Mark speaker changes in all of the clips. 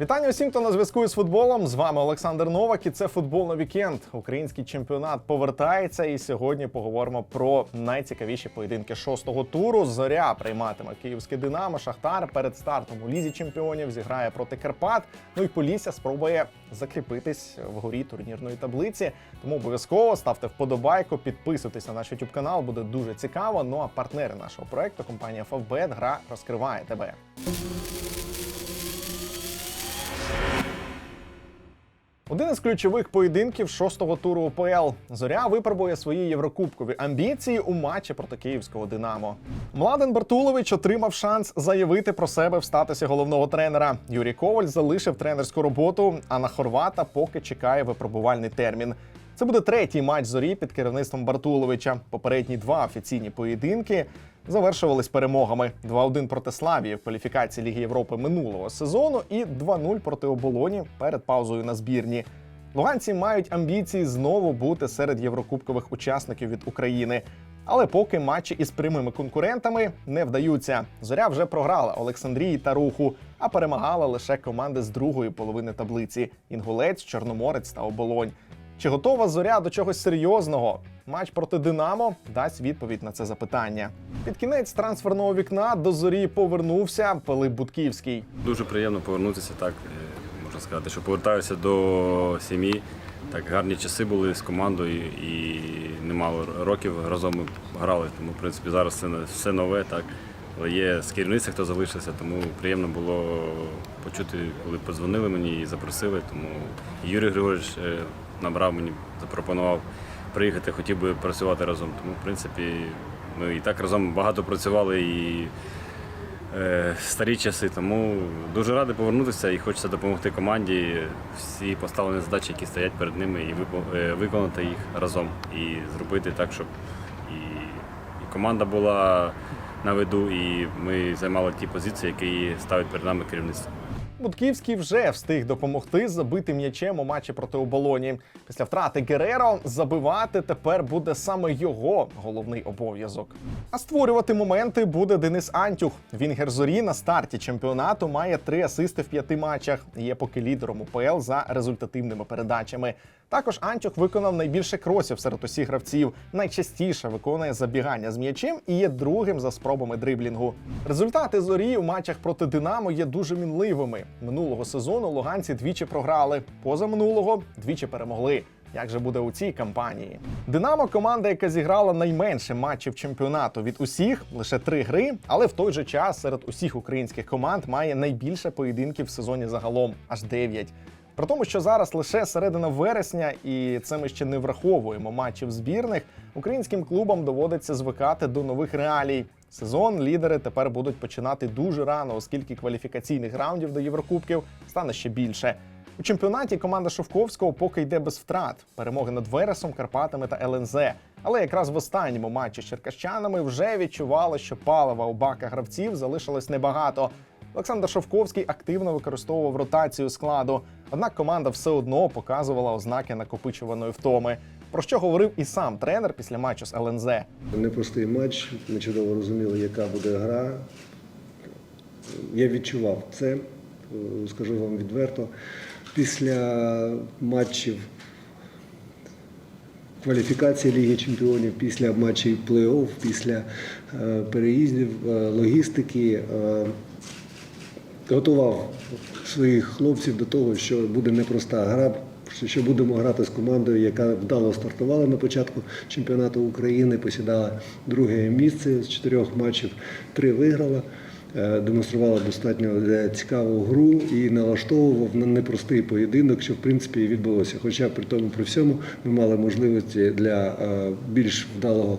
Speaker 1: Вітання усім, хто на зв'язку із футболом. З вами Олександр Новак і це футбол на вікенд. Український чемпіонат повертається. І сьогодні поговоримо про найцікавіші поєдинки шостого туру. Зоря прийматиме київське Динамо. Шахтар перед стартом у лізі чемпіонів зіграє проти Карпат. Ну і Полісся спробує закріпитись вгорі турнірної таблиці. Тому обов'язково ставте вподобайку, підписуйтесь на наш YouTube канал. Буде дуже цікаво. Ну а партнери нашого проекту компанія Favbet, гра розкриває тебе. Один із ключових поєдинків шостого туру УПЛ. Зоря випробує свої єврокубкові амбіції у матчі проти київського Динамо. Младен Бартулович отримав шанс заявити про себе в статусі головного тренера. Юрій Коваль залишив тренерську роботу, а на Хорвата поки чекає випробувальний термін. Це буде третій матч зорі під керівництвом Бартуловича. Попередні два офіційні поєдинки завершувались перемогами: 2-1 проти Славії в кваліфікації Ліги Європи минулого сезону і 2-0 проти оболоні перед паузою на збірні. Луганці мають амбіції знову бути серед єврокубкових учасників від України. Але поки матчі із прямими конкурентами не вдаються. Зоря вже програла Олександрії та Руху, а перемагала лише команди з другої половини таблиці: Інгулець, Чорноморець та Оболонь. Чи готова зоря до чогось серйозного? Матч проти Динамо дасть відповідь на це запитання. Під кінець трансферного вікна до зорі повернувся Пилип Будківський.
Speaker 2: Дуже приємно повернутися так. е, Можна сказати, що повертаюся до сім'ї. Так гарні часи були з командою і немало років разом ми грали. Тому, в принципі, зараз все, все нове. Так. Є з керівництва, хто залишився, тому приємно було почути, коли подзвонили мені і запросили. Тому Юрій Григорович е, набрав мені, запропонував приїхати, хотів би працювати разом. Тому, в принципі, ми і так разом багато працювали і е, старі часи. Тому дуже радий повернутися і хочеться допомогти команді. Всі поставлені задачі, які стоять перед ними, і е, виконати їх разом і зробити так, щоб і команда була на виду, і ми займали ті позиції, які ставить перед нами керівництво.
Speaker 1: Будківський вже встиг допомогти забити м'ячем у матчі проти оболоні. Після втрати Гереро забивати тепер буде саме його головний обов'язок. А створювати моменти буде Денис Антюх. Він герзорі на старті чемпіонату має три асисти в п'яти матчах. Є поки лідером УПЛ за результативними передачами. Також Антюх виконав найбільше кросів серед усіх гравців. Найчастіше виконує забігання з м'ячем і є другим за спробами дриблінгу. Результати зорі у матчах проти Динамо є дуже мінливими. Минулого сезону луганці двічі програли. Позаминулого двічі перемогли. Як же буде у цій кампанії? Динамо команда, яка зіграла найменше матчів чемпіонату від усіх, лише три гри, але в той же час серед усіх українських команд має найбільше поєдинків в сезоні загалом аж 9. При тому, що зараз лише середина вересня, і це ми ще не враховуємо матчів збірних, українським клубам доводиться звикати до нових реалій. Сезон лідери тепер будуть починати дуже рано, оскільки кваліфікаційних раундів до Єврокубків стане ще більше. У чемпіонаті команда Шовковського поки йде без втрат. Перемоги над Вересом, Карпатами та ЛНЗ. Але якраз в останньому матчі з черкащанами вже відчували, що палива у баках гравців залишилось небагато. Олександр Шовковський активно використовував ротацію складу. Однак команда все одно показувала ознаки накопичуваної втоми. Про що говорив і сам тренер після матчу з ЛНЗ.
Speaker 3: Непростий матч. Ми чудово розуміли, яка буде гра. Я відчував це, е, скажу вам відверто. Після матчів кваліфікації Ліги Чемпіонів, після матчів плей-офф, після е, переїздів, е, логістики. Готував своїх хлопців до того, що буде непроста гра, що будемо грати з командою, яка вдало стартувала на початку чемпіонату України, посідала друге місце з чотирьох матчів, три виграла, е, демонструвала достатньо цікаву гру і налаштовував на непростий поєдинок, що в принципі і відбулося. Хоча при тому при всьому ми мали можливості для е, більш вдалого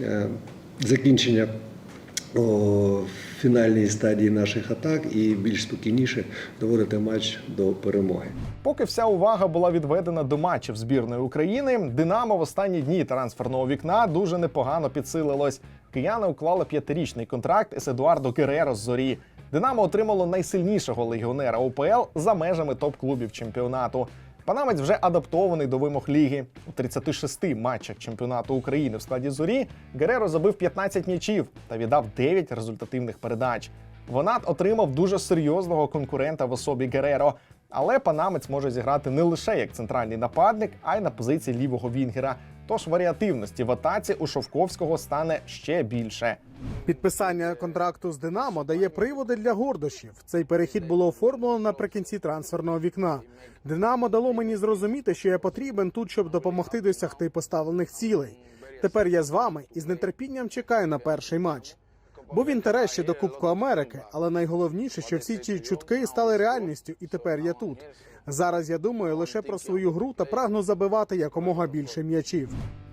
Speaker 3: е, закінчення фінальній стадії наших атак і більш спокійніше доводити матч до перемоги.
Speaker 1: Поки вся увага була відведена до матчів збірної України, Динамо в останні дні трансферного вікна дуже непогано підсилилось. Кияни уклали п'ятирічний контракт із Едуардо Гереро з зорі. Динамо отримало найсильнішого легіонера УПЛ за межами топ-клубів чемпіонату. Панамець вже адаптований до вимог ліги. У 36 матчах чемпіонату України в складі зорі Гереро забив 15 м'ячів та віддав 9 результативних передач. Вона отримав дуже серйозного конкурента в особі Гереро. Але панамець може зіграти не лише як центральний нападник, а й на позиції лівого вінгера. Тож варіативності в атаці у Шовковського стане ще більше.
Speaker 4: Підписання контракту з Динамо дає приводи для гордощів. Цей перехід було оформлено наприкінці трансферного вікна. Динамо дало мені зрозуміти, що я потрібен тут, щоб допомогти досягти поставлених цілей. Тепер я з вами і з нетерпінням чекаю на перший матч. Був інтерес ще до Кубку Америки, але найголовніше, що всі ці чутки стали реальністю, і тепер я тут. Зараз я думаю лише про свою гру та прагну забивати якомога більше м'ячів.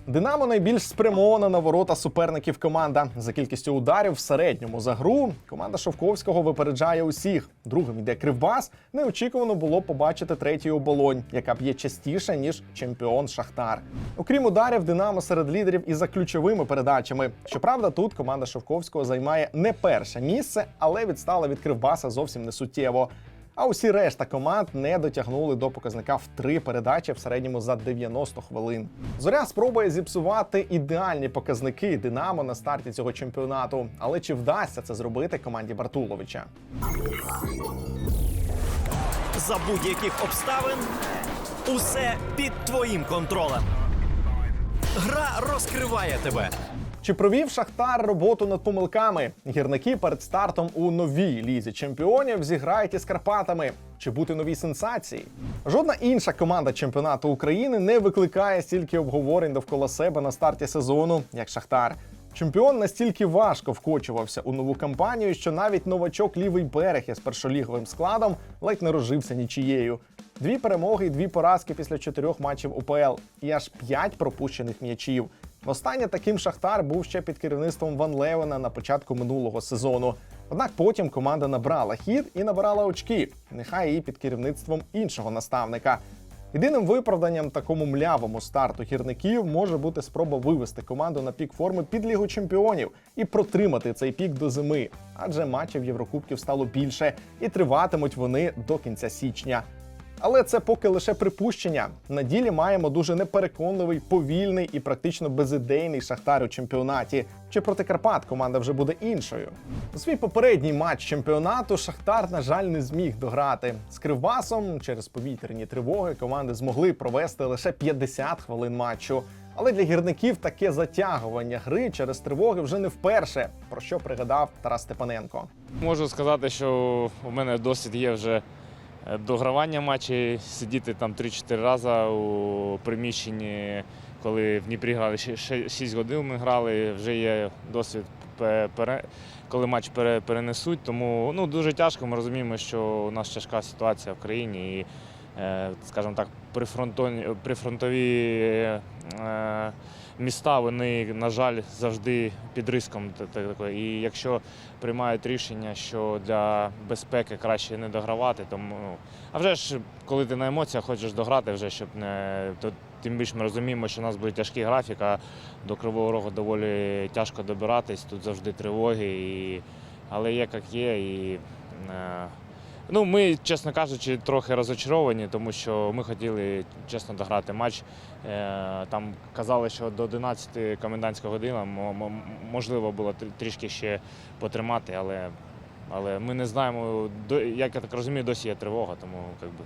Speaker 1: Динамо найбільш спрямована на ворота суперників команда. За кількістю ударів в середньому за гру команда Шовковського випереджає усіх. Другим йде Кривбас. Неочікувано було побачити третю оболонь, яка б'є частіше ніж чемпіон Шахтар. Окрім ударів, Динамо серед лідерів і за ключовими передачами. Щоправда, тут команда Шовковського займає не перше місце, але відстала від Кривбаса зовсім не суттєво. А усі решта команд не дотягнули до показника в три передачі в середньому за 90 хвилин. Зоря спробує зіпсувати ідеальні показники Динамо на старті цього чемпіонату. Але чи вдасться це зробити команді Бартуловича?
Speaker 5: За будь-яких обставин усе під твоїм контролем. Гра розкриває тебе.
Speaker 1: Чи провів Шахтар роботу над помилками? Гірники перед стартом у новій лізі чемпіонів зіграють із Карпатами. Чи бути новій сенсації? Жодна інша команда чемпіонату України не викликає стільки обговорень довкола себе на старті сезону, як Шахтар. Чемпіон настільки важко вкочувався у нову кампанію, що навіть новачок лівий берег із першоліговим складом ледь не розжився нічією. Дві перемоги і дві поразки після чотирьох матчів УПЛ і аж п'ять пропущених м'ячів. Востаннє таким Шахтар був ще під керівництвом Ван Левена на початку минулого сезону. Однак потім команда набрала хід і набирала очки, нехай і під керівництвом іншого наставника. Єдиним виправданням такому млявому старту гірників може бути спроба вивести команду на пік форми під Лігу чемпіонів і протримати цей пік до зими, адже матчів Єврокубків стало більше і триватимуть вони до кінця січня. Але це поки лише припущення. На ділі маємо дуже непереконливий, повільний і практично безідейний шахтар у чемпіонаті. Чи проти Карпат команда вже буде іншою? У свій попередній матч чемпіонату Шахтар, на жаль, не зміг дограти з Кривбасом. Через повітряні тривоги команди змогли провести лише 50 хвилин матчу. Але для гірників таке затягування гри через тривоги вже не вперше, про що пригадав Тарас Степаненко.
Speaker 6: Можу сказати, що у мене досвід є вже е, догравання матчів, сидіти там 3-4 рази у приміщенні, коли в Дніпрі грали 6 годин ми грали, вже є досвід, коли матч перенесуть. Тому ну, дуже тяжко. Ми розуміємо, що у нас тяжка ситуація в країні. І, е, скажімо так, прифронтові, прифронтові е, міста, вони, на жаль, завжди під риском. І якщо приймають рішення, що для безпеки краще не догравати, тому ну, а вже ж, коли ти на емоціях хочеш дограти, вже щоб не то тим більше ми розуміємо, що у нас буде тяжкий графік, а до Кривого Рогу доволі тяжко добиратись. Тут завжди тривоги, і... але є як є. І, е... Ну, ми, чесно кажучи, трохи розочаровані, тому що ми хотіли чесно дограти матч. Е, Там казали, що до 11 комендантська година мо- мо- можливо було трішки ще потримати, але, але ми не знаємо, як я так розумію, досі є тривога, тому як би,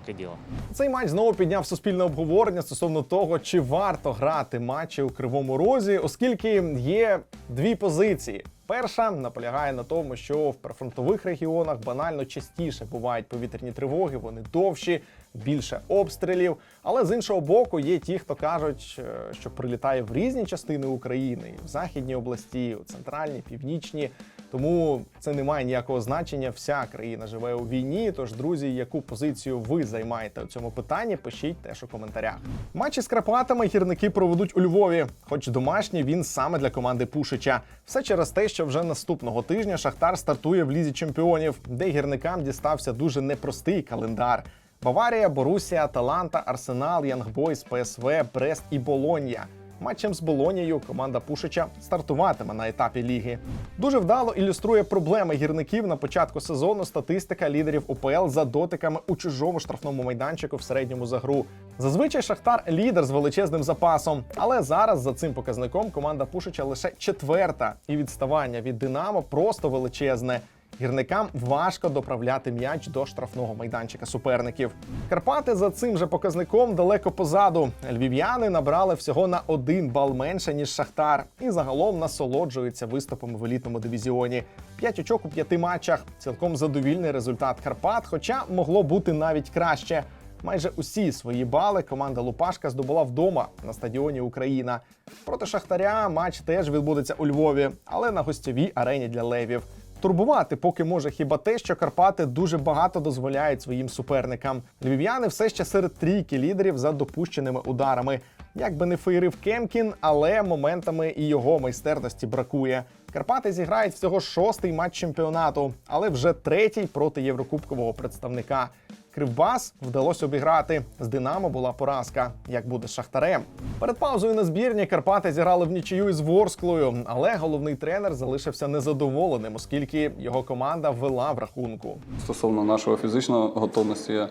Speaker 6: таке діло.
Speaker 1: Цей матч знову підняв суспільне обговорення стосовно того, чи варто грати матчі у кривому розі, оскільки є дві позиції. Перша наполягає на тому, що в прифронтових регіонах банально частіше бувають повітряні тривоги, вони довші, більше обстрілів. Але з іншого боку, є ті, хто кажуть, е, що прилітає в різні частини України, в західній області, у центральній, північній. Тому це не має ніякого значення. Вся країна живе у війні. Тож, друзі, яку позицію ви займаєте у цьому питанні, пишіть теж у коментарях. Матчі з Карпатами гірники проведуть у Львові, хоч домашній він саме для команди Пушича. Все через те, що вже наступного тижня Шахтар стартує в лізі чемпіонів, де гірникам дістався дуже непростий календар. Баварія, Борусія, Аталанта, Арсенал, Янгбойс, ПСВ, Брест і Болонья. Матчем з Болонією команда Пушича стартуватиме на етапі ліги. Дуже вдало ілюструє проблеми гірників на початку сезону статистика лідерів УПЛ за дотиками у чужому штрафному майданчику в середньому за гру. Зазвичай Шахтар лідер з величезним запасом, але зараз за цим показником команда Пушича лише четверта, і відставання від Динамо просто величезне. Гірникам важко доправляти м'яч до штрафного майданчика суперників. Карпати за цим же показником далеко позаду. Львів'яни набрали всього на один бал менше ніж Шахтар, і загалом насолоджуються виступами в елітному дивізіоні. П'ять очок у п'яти матчах. Цілком задовільний результат Карпат, хоча могло бути навіть краще. Майже усі свої бали команда Лупашка здобула вдома на стадіоні Україна. Проти Шахтаря матч теж відбудеться у Львові, але на гостьовій арені для левів. Турбувати поки може хіба те, що Карпати дуже багато дозволяють своїм суперникам. Львів'яни все ще серед трійки лідерів за допущеними ударами. Як би не феєрив Кемкін, але моментами і його майстерності бракує. Карпати зіграють всього шостий матч чемпіонату, але вже третій проти єврокубкового представника. Кривбас вдалося обіграти. З Динамо була поразка. Як буде з Шахтарем? Перед паузою на збірні Карпати зіграли в нічию із Ворсклою, але головний тренер залишився незадоволеним, оскільки його команда вела в рахунку.
Speaker 7: Стосовно нашої фізичної готовності, я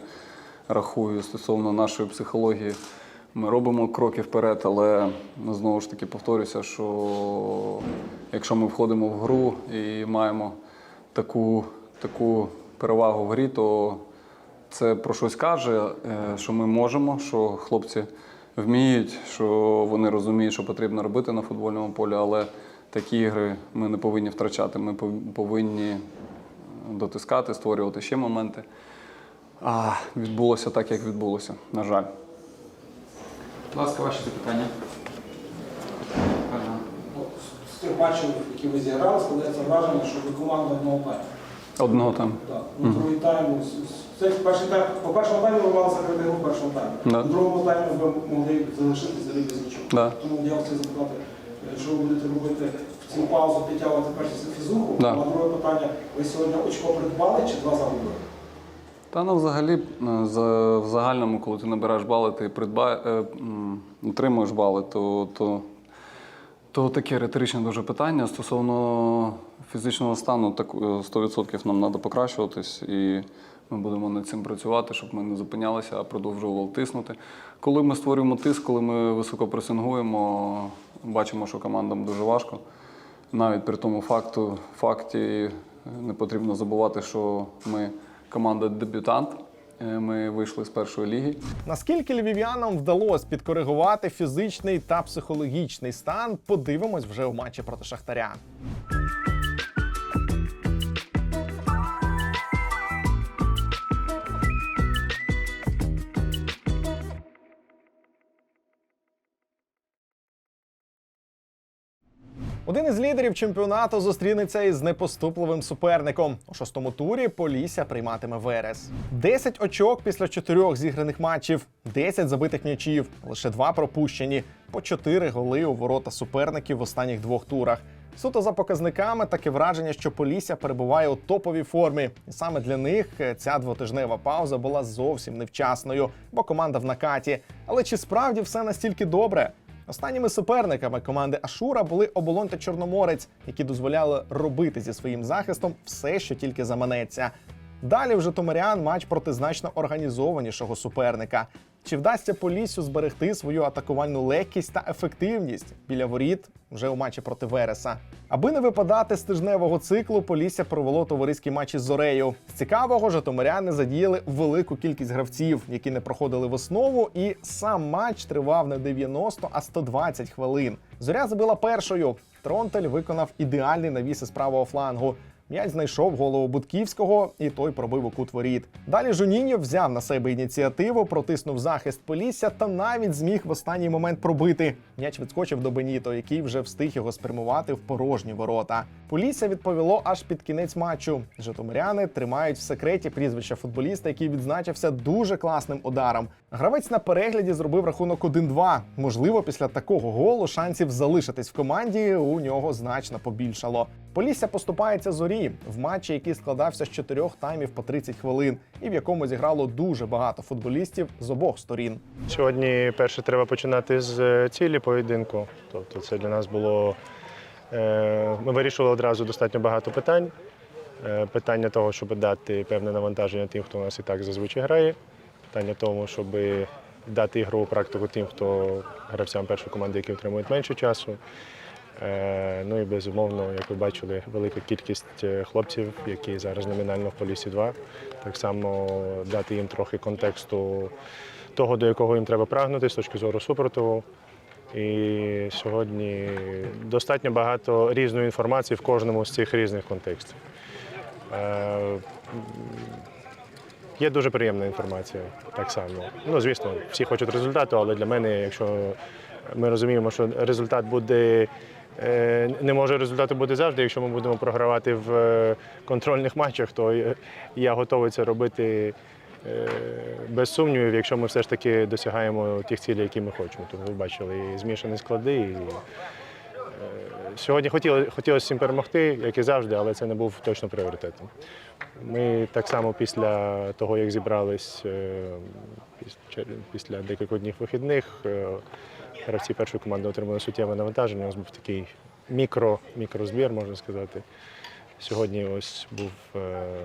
Speaker 7: рахую, стосовно нашої психології, ми робимо кроки вперед, але знову ж таки повторюся, що якщо ми входимо в гру і маємо таку, таку перевагу в грі, то це про щось каже, е, що ми можемо, що хлопці вміють, що вони розуміють, що потрібно робити на футбольному полі, але такі ігри ми не повинні втрачати. Ми повинні дотискати, створювати ще моменти. А відбулося так, як відбулося. На жаль.
Speaker 8: Будь ласка, ваші запитання. Ага.
Speaker 9: З тих матчів, які ви зіграли, складається враження, що ви команда одного тайму.
Speaker 7: Одного там.
Speaker 9: Так. Ну, другий тайм, це перший тайм, по першому таймі ви мали закрити гру в першому таймі.
Speaker 7: Да.
Speaker 9: У другому таймі ви могли залишитися взагалі без нічого.
Speaker 7: Да.
Speaker 9: Тому я хотів запитати, е, що ви будете робити в цю паузу, підтягувати першу фізуху,
Speaker 7: Да.
Speaker 9: а друге питання, ви сьогодні очко придбали чи два загубили?
Speaker 7: Та ну, взагалі, е, за- в загальному, коли ти набираєш бали, ти придба... е, м, отримуєш бали, то, то, то таке риторичне дуже питання. Стосовно фізичного стану, так е, 100% нам треба покращуватись, і ми будемо над цим працювати, щоб ми не зупинялися, а продовжували тиснути. Коли ми створюємо тиск, коли ми високо пресингуємо, бачимо, що командам дуже важко. Навіть при тому факту, факті не потрібно забувати, що ми команда дебютант. Е, Ми вийшли з першої ліги.
Speaker 1: Наскільки львів'янам вдалося підкоригувати фізичний та психологічний стан, подивимось вже у матчі проти Шахтаря. Один із лідерів чемпіонату зустрінеться із непоступливим суперником. У шостому турі Полісся прийматиме Верес. 10 очок після чотирьох зіграних матчів, 10 забитих м'ячів, лише два пропущені, по 4 голи у ворота суперників в останніх двох турах. Суто за показниками таке враження, що Полісся перебуває у топовій формі, і саме для них е, ця двотижнева пауза була зовсім невчасною, бо команда в накаті. Але чи справді все настільки добре? Останніми суперниками команди Ашура були оболонь та Чорноморець, які дозволяли робити зі своїм захистом все, що тільки заманеться. Далі в Житомирян матч проти значно організованішого суперника. Чи вдасться Поліссю зберегти свою атакувальну легкість та ефективність біля воріт вже у матчі проти Вереса? Аби не випадати з тижневого циклу, Полісся провело товариський матч із Зорею. З цікавого житомиряни задіяли велику кількість гравців, які не проходили в основу, і сам матч тривав не 90, а 120 хвилин. Зоря забила першою. Тронтель виконав ідеальний навіс із правого флангу. М'яч знайшов голову Будківського, і той пробив у кут воріт. Далі Жуніньо взяв на себе ініціативу, протиснув захист Полісся та навіть зміг в останній момент пробити. М'яч відскочив до Беніто, який вже встиг його спрямувати в порожні ворота. Полісся відповіло аж під кінець матчу. Житомиряни тримають в секреті прізвища футболіста, який відзначився дуже класним ударом. Гравець на перегляді зробив рахунок 1-2. Можливо, після такого голу шансів залишитись в команді у нього значно побільшало. Полісся поступається зорі в матчі, який складався з чотирьох таймів по 30 хвилин, і в якому зіграло дуже багато футболістів з обох сторін.
Speaker 10: Сьогодні перше треба починати з е, цілі поєдинку. Тобто це для нас було. е, Ми вирішували одразу достатньо багато питань. Е, Питання того, щоб дати певне навантаження тим, хто у нас і так зазвичай грає. Питання того, щоб дати ігрову практику тим, хто гравцям першої команди, які отримують менше часу. Е, Ну і безумовно, як ви бачили, велика кількість е, хлопців, які зараз номінально в полісі 2. Так само дати їм трохи контексту того, до якого їм треба прагнути з точки зору супротиву. І сьогодні достатньо багато різної інформації в кожному з цих різних контекстів. Е, Є дуже приємна інформація так само. Ну, звісно, всі хочуть результату, але для мене, якщо ми розуміємо, що результат буде. Е, Не може результату бути завжди. Якщо ми будемо програвати в е, контрольних матчах, то я- готовий це робити е, без сумнівів, якщо ми все ж таки досягаємо тих цілей, які ми хочемо. Тому ви бачили і змішані склади. І, Сьогодні хотілося всім перемогти, як і завжди, але це не був точно пріоритетом. Ми так само після того, як зібрались після декількох днів вихідних, гравці першої команди отримали суттєве навантаження. У нас був такий мікро, мікрозбір, можна сказати. Сьогодні ось був е, е,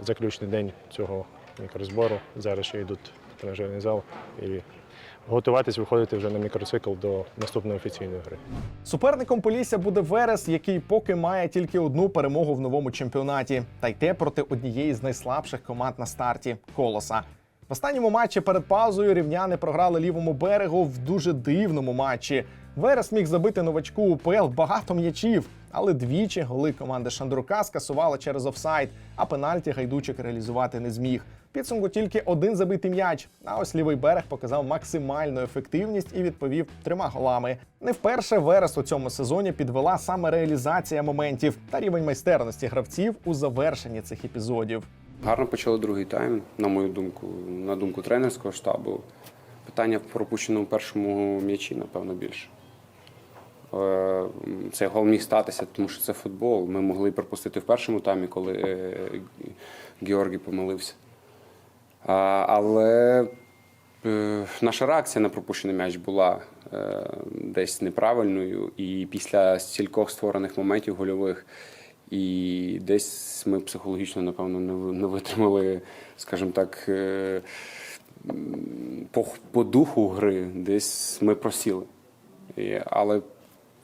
Speaker 10: заключний день цього мікрозбору. Зараз ще йдуть тренажерний зал і готуватись виходити вже на мікроцикл до наступної офіційної гри.
Speaker 1: Суперником Полісся буде Верес, який поки має тільки одну перемогу в новому чемпіонаті, та й те проти однієї з найслабших команд на старті колоса. В останньому матчі перед паузою рівняни програли лівому берегу в дуже дивному матчі. Верес міг забити новачку УПЛ багато м'ячів, але двічі голи команди Шандрука скасували через офсайд, а пенальті гайдучик реалізувати не зміг. Підсумку тільки один забитий м'яч. А ось лівий берег показав максимальну ефективність і відповів трьома голами. Не вперше Верес у цьому сезоні підвела саме реалізація моментів та рівень майстерності гравців у завершенні цих епізодів.
Speaker 11: Гарно почали другий тайм, на мою думку, на думку тренерського штабу. Питання в пропущеному першому м'ячі, напевно, більше. Е, Цей гол міг статися, тому що це футбол. Ми могли пропустити в першому таймі, коли е, Георгій помилився. Але е, наша реакція на пропущений м'яч була десь неправильною. І після стількох створених моментів гольових, і десь ми психологічно, напевно, не витримали, скажімо так, е, по, по духу гри, десь ми просіли. І, але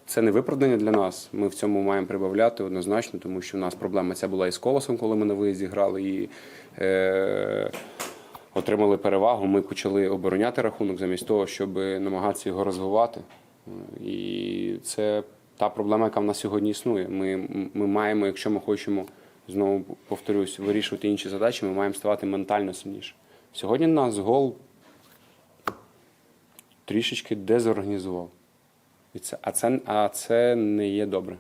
Speaker 11: це не виправдання для нас. Ми в цьому маємо прибавляти однозначно, тому що в нас проблема ця була і з колосом, коли ми на виїзді грали і е, отримали перевагу. Ми почали обороняти рахунок замість того, щоб намагатися його розвивати. І це та проблема, яка в нас сьогодні існує. Ми, ми маємо, якщо ми хочемо знову повторюсь, вирішувати інші задачі, ми маємо ставати ментально сильніше. Сьогодні нас гол трішечки дезорганізував. І це, а, це, а це не є добре.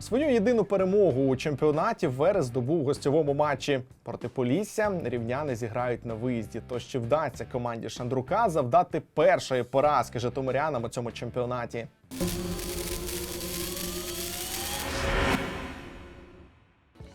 Speaker 1: Свою єдину перемогу у чемпіонаті Верес здобув у гостьовому матчі проти Полісся. Рівняни зіграють на виїзді. Тож чи вдасться команді Шандрука завдати першої поразки житомирянам у цьому чемпіонаті?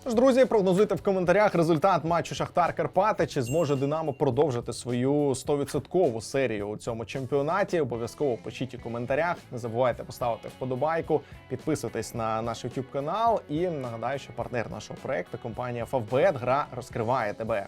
Speaker 1: Тож, друзі, прогнозуйте в коментарях результат матчу Шахтар Карпати. Чи зможе Динамо продовжити свою 100% серію у цьому чемпіонаті? Обов'язково пишіть у коментарях. Не забувайте поставити вподобайку, підписуйтесь на наш YouTube канал. І нагадаю, що партнер нашого проекту компанія Favbet гра розкриває тебе.